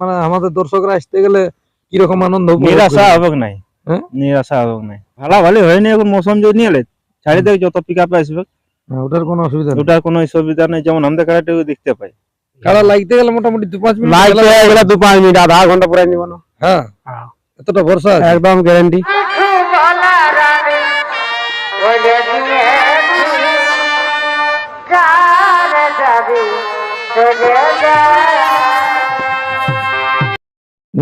মানে আমাদের দর্শকরা আসতে গেলে কীরকম আনন্দ নিরাশা হবে নাই। হ্যাঁ? নিরাশা হবে নাই। ভালো ভালো হয়নি এখন মৌসুম যদি নিয়ে এলে। ছাড়ি দেখ যত পিক আপে আসবে ওটার কোনো অসুবিধা নেই। ওটার কোনো সুবিধা নেই। যেমন আমাদের কাড়াটা দেখতে পাই। কাড়া লাগতে গেলে মোটামুটি দু পাঁচ মিনিট লাগতে গেলে- দু পাঁচ মিনিট আধা ঘণ্টা পরে নিব না। হ্যাঁ। হ্যাঁ। এতটা ভরসা একদম গ্যারান্টি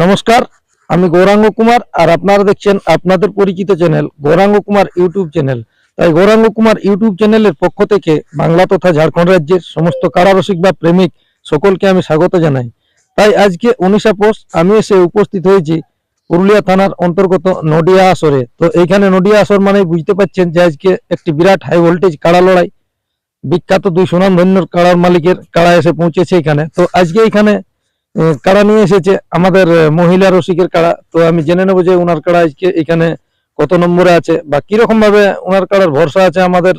নমস্কার, আমি গৌরাঙ্গ কুমার আর আপনারা দেখছেন আপনাদের পরিচিত channel Gouranga Kumar YouTube channel. তাই গৌরাঙ্গ কুমার ইউটিউব চ্যানেলের পক্ষ থেকে বাংলা তথা ঝাড়খণ্ড রাজ্যের সমস্ত কারারসিক বা প্রেমিক সকলকে আমি স্বাগত জানাই। তাই আজকে উনিশা পোস্ট আমি এসে উপস্থিত হয়েছি পুরুলিয়া থানার অন্তর্গত নডিয়া আসরে। তো এইখানে নডিয়া আসর মানে বুঝতে পারছেন যে আজকে একটি বিরাট হাই ভোল্টেজ কাড়া লড়াই। বিখ্যাত দুই সুনামধন্য কাড়ার মালিকের কাড়া এসে পৌঁছেছে এখানে। তো আজকে এখানে কাড়া নিয়ে এসেছে আমাদের মহিলা রসিকের কাড়া। তো আমি জেনে নেব যে ওনার কাড়া আজকে এখানে কত নম্বরে আছে বা কীরকম ভাবে ওনার কাড়ার ভরসা আছে আমাদের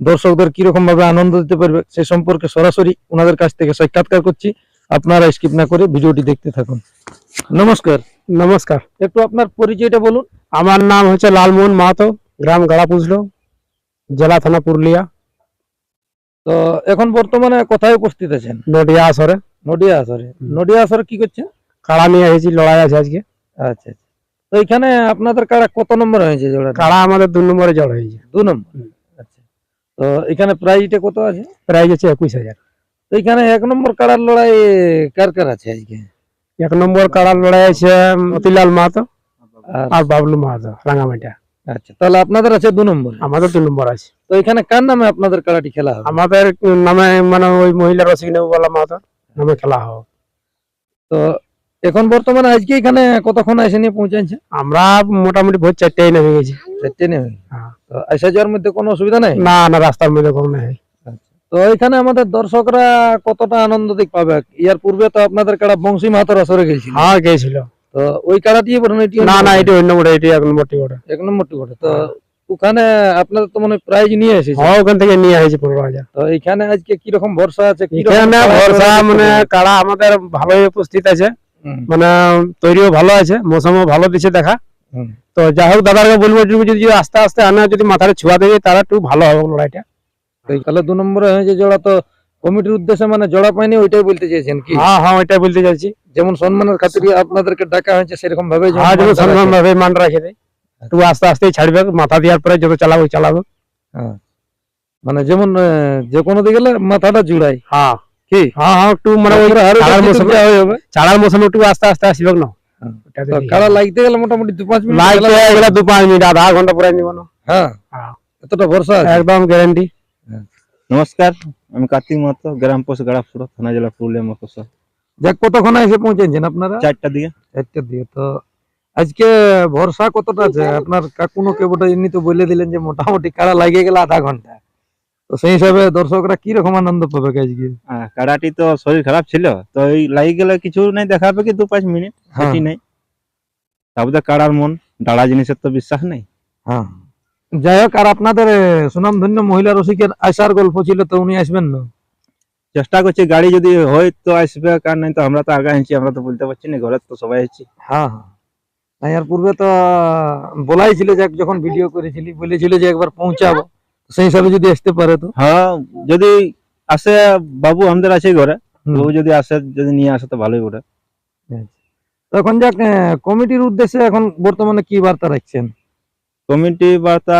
দর্শকদের কীরকম ভাবে আনন্দ দিতে পারবে সে সম্পর্কে সরাসরি ওনাদের কাছ থেকে সাক্ষাৎকার করছি। আপনারা স্কিপ না করে ভিডিওটি দেখতে থাকুন। নমস্কার। নমস্কার। একটু আপনার পরিচয়টা বলুন। আমার নাম হচ্ছে লালমোহন মাহাতো গ্রাম গাড়া পুজলো জেলা থানা পুরুলিয়া। তো এখন বর্তমানে কোথায় উপস্থিত আছেন? নডিয়া আসরে। নডিয়া আসরে। নডিয়া আসরে কি করছেন কাড়া নিয়ে এসেছি লড়াই আছে আজকে। আচ্ছা আচ্ছা। তো এখানে আপনাদের কাড়া কত নম্বর হয়েছে জোড়া কাড়া আমাদের দু নম্বরে জড় হয়েছে। দু নম্বর? আচ্ছা। তো এখানে প্রাইজটা কত আছে? প্রাইজ হচ্ছে একুশ হাজার। তো এখানে এক নম্বর কাড়ার লড়াই কার কার আছে আজকে? এক নম্বর কাড়ার লড়াই আছে মতিলাল মাহাতো আর আর বাবলু মাহাতো রাঙামাটিয়া। আচ্ছা তাহলে আপনাদের আছে দু নম্বর? আমাদের দু নম্বর আছে। তো এখানে কার নামে আপনাদের কাড়াটি খেলা হবে? আমাদের নামে মানে ওই মহিলা রসিক নেবুবালা মাহাতো। নামে খেলা হবে তো এখন বর্তমানে আজকে এখানে কতক্ষণ এসে নিয়ে পৌঁছাচ্ছে আমরা মোটামুটি ভোর চারটেই নেমে গেছি। চারটে নেমে? হ্যাঁ। তো আসা যাওয়ার মধ্যে কোনো অসুবিধা নেই? না না রাস্তার মধ্যে কোনো নেই। তো এখানে আমাদের দর্শকরা কতটা আনন্দ দিক পাবে? ইয়ার পূর্বে তো আপনাদের কাড়া বংশী মাহাতর আসরে গেছিল। হ্যাঁ গেছিল। তো ওই কাড়াটি না না এটি অন্য মোড়ে এটি এক নম্বরটি ওটা এক নম্বরটি বটে তো ওখানে আপনাদের তো মনে প্রাইজ নিয়ে এসেছে। হ্যাঁ ওখান থেকে নিয়ে আসি পনেরো হাজার। তো এখানে আজকে কীরকম ভরসা আছে এখানে ভরসা মানে কাড়া আমাদের ভালোই উপস্থিত আছে। মানে তৈরিও ভালো আছে মৌসুমও ভালো দিচ্ছে দেখা। তো যাই হোক দাদাকে বলব যদি আস্তে আস্তে আনা যদি মাথাটা ছুয়া দেবে তারা একটু ভালো হবে লড়াইটা তাহলে দু নম্বরে হয়েছে জোড়া তো কমিটির উদ্দেশ্যে মানে জোড়া পাইনি ওইটাই বলতে চাইছেন কি? হ্যাঁ হ্যাঁ ওইটাই বলতে চাইছি। যেমন সম্মানের খাতিরে আপনাদেরকে ডাকা হয়েছে সেরকম ভাবে হ্যাঁ সম্মান ভাবে মান রাখে। দেয় একটু আস্তে আস্তে ছাড়বে মাথা দেওয়ার পরে যত চালাবো চালাবো। হ্যাঁ। মানে যেমন যে কোনো দিকে গেলে মাথাটা জুড়াই হ্যাঁ। কি? হ্যাঁ হ্যাঁ একটু মানে ছাড়ার মৌসুমে ছাড়ার মৌসুমে একটু আস্তে আস্তে আসবে না হ্যাঁ। কারা লাগতে গেলে মোটামুটি দু পাঁচ মিনিট গেলে- দু পাঁচ মিনিট আধা ঘণ্টা পরে নিব না। হ্যাঁ। হ্যাঁ। এতটা ভরসা একদম গ্যারান্টি নমস্কার আমি কার্তিক মাহাতো গ্রাম পোস্ট গাড়াপুর থানা জেলা পুরুলিয়া মকসা যাক কতক্ষণ এসে পৌঁছেছেন আপনারা? চারটা দিকে চারটার দিকে তো আজকে ভরসা কতটা আছে? আপনার কাকুনো কেবটা এমনি তো বলে দিলেন যে মোটামুটি কারা লাগিয়ে গেলে আধা ঘণ্টা। তো সেই হিসাবে দর্শকরা কি রকম আনন্দ পাবে আজকে? হ্যাঁ, কাড়াটি তো শরীর খারাপ ছিল তো এই লাগি গেলে কিছু নাই দেখাবে কি দু পাঁচ মিনিট হ্যাঁ। নাই। তারপরে কাড়ার মন ডাড়া জিনিসের তো বিশ্বাস নেই। হ্যাঁ। যাই হোক আর আপনাদের সুনামধন্য মহিলা রসিকের আসার গল্প ছিল তো উনি আসবেন না? চেষ্টা করছি গাড়ি যদি হয় তো আসবে কার নাই তো আমরা তো আগে আছি আমরা তো বলতে পারছি না ঘরে তো সবাই আছি। হ্যাঁ হ্যাঁ। না, এর পূর্বে তো বলাই ছিল যে যখন ভিডিও করেছিলি বলেছিল যে একবার পৌঁছাবো। সেই হিসাবে যদি আসতে পারে তো? হ্যাঁ যদি আসে বাবু আমাদের আছে ঘরে। বাবু যদি আসে যদি নিয়ে আসে তো ভালোই করে তখন যাক কমিটির উদ্দেশ্যে এখন বর্তমানে কি বার্তা রাখছেন? কমিটি বার্তা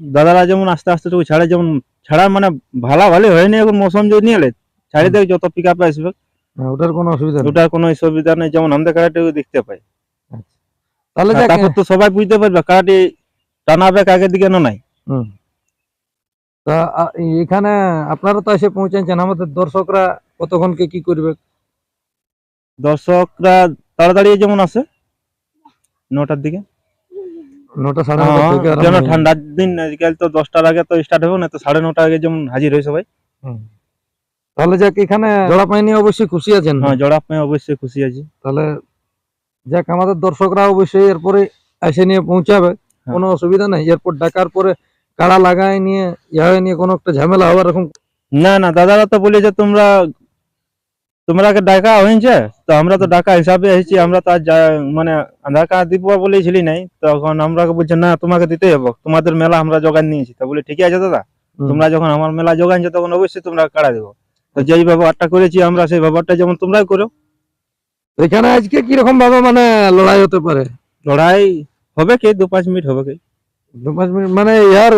দাদারা যেমন আস্তে আস্তে টুকু ছাড়ে যেমন ছাড়া মানে ভালো ভালো হয়নি এখন মৌসুম যদি নিয়ে এলে ছাড়ি দেখ যত পিক আপে আসবে। হ্যাঁ, ওটার কোনো অসুবিধা নেই। ওটার কোনো সুবিধা নেই যেমন আমাদের কারাটিও দেখতে পাই। তাহলে যাক তারপর তো সবাই বুঝতে পারবে কারাটি টানাবে আগের দিকে না নাই। তা এখানে আপনারা তো এসে পৌঁছেছেন আমাদের দর্শকরা কতক্ষণকে কি করবে? দর্শকরা তাড়াতাড়ি যেমন আসে নটার দিকে। নটা সাড়ে যেন ঠান্ডার দিন আজকাল তো দশটার আগে তো স্টার্ট হবে না তো সাড়ে নটা আগে যেমন হাজির হয় সবাই। হুম। তাহলে যাক এখানে জোড়া পাইনি অবশ্যই খুশি আছেন। হ্যাঁ জড়া পেয়ে অবশ্যই খুশি আছি। তাহলে যাক আমাদের দর্শকরা অবশ্যই এরপরে এসে নিয়ে পৌঁছাবে। হ্যাঁ। কোনো অসুবিধা নাই। এরপর ডাকার পরে কাড়া লাগায় নিয়ে ইয়া নিয়ে কোনো একটা ঝামেলা হওয়ার এরকম না না দাদারা তো বলে যে তোমরা তোমরাকে ডাকা হয়েছে তো আমরা তো ডাকা হিসাবে এসেছি আমরা তো মানে আধার কার্ড দিব বলেছিলি নাই তখন আমরা বলছে না তোমাকে দিতে হবে। তোমাদের মেলা আমরা যোগান নিয়েছি। তা বলে ঠিক আছে দাদা। তোমরা যখন আমার মেলা যোগানছো তখন অবশ্যই তোমরা কাড়া দেবো। তো যেই ব্যবহারটা করেছি আমরা সেই ব্যবহারটা যেমন তোমরাই করো। এখানে আজকে কীরকম ভাবে মানে লড়াই হতে পারে? লড়াই হবে কি? দু পাঁচ মিনিট হবে কি? দু পাঁচ মিনিট মানে ইয়ার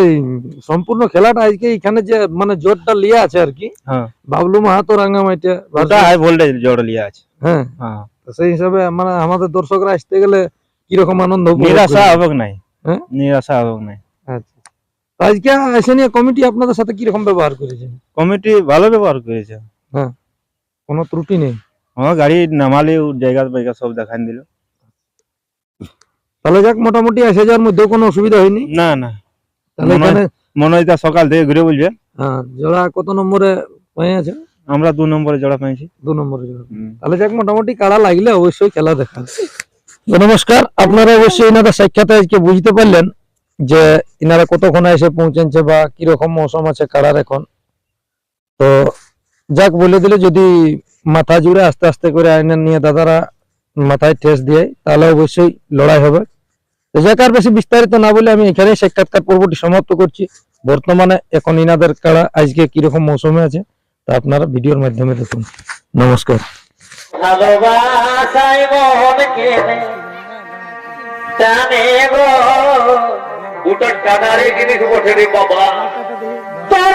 সম্পূর্ণ খেলাটা আজকে এখানে যে মানে জোরটা লিয়ে আছে আর কি। হ্যাঁ। বাবলু মাহাতো রাঙ্গামাইটা ওটা হাই ভোল্টেজ জোড় লিয়ে আছে। হ্যাঁ। হ্যাঁ। সেই হিসাবে মানে আমাদের দর্শকরা আসতে গেলে কীরকম আনন্দ নিরাশা? হবে নাই? হ্যাঁ? নিরাশা হবে নাই? আচ্ছা। আজকে এসে নিয়ে কমিটি আপনাদের সাথে কীরকম ব্যবহার করেছে? কমিটি ভালো ব্যবহার করেছে। হ্যাঁ। কোনো ত্রুটি নেই? হ্যাঁ গাড়ি নামালে জায়গা ফায়গা সব দেখান দিল তাহলে যাক মোটামুটি এসে যাওয়ার মধ্যে কোনো অসুবিধা হয়নি? না না। তাহলে মনে হয়- এখানে মনে হয় সকাল থেকে ঘুরে বলবে। হ্যাঁ জোড়া কত নম্বরে পেয়ে আছে? আমরা দু নম্বরে জোড়া পেয়েছি। দু নম্বরে জোড়া। তাহলে যাক মোটামুটি কাড়া লাগলে অবশ্যই খেলা দেখা। নমস্কার আপনারা অবশ্যই এনাদের সাক্ষাতে আজকে বুঝতে পারলেন যে ইনারা কতক্ষণে এসে পৌঁছেছে বা কীরকম মৌসুম আছে কাড়ার এখন? তো যাক বলে দিলে যদি মাথা জুড়ে আস্তে আস্তে করে আইনের নিয়ে দাদারা মাথায় ঠেস দিয়ে, তাহলে অবশ্যই লড়াই হবে। আর বেশি বিস্তারিত না বলে আমি এখানেই সাক্ষাৎকার পর্বটি সমাপ্ত করছি। বর্তমানে এখন ইনাদের কাড়া আজকে কীরকম মৌসুমে আছে, তা আপনারা ভিডিওর মাধ্যমে দেখুন। নমস্কার। জানে গো দুটো তোর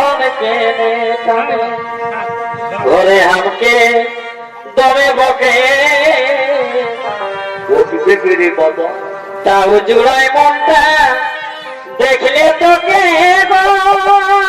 ঘরে আমাকে দমে বকে। বসিতে ফিরে বাবা তাও জুড়াই মনটা দেখলে তোকে গো।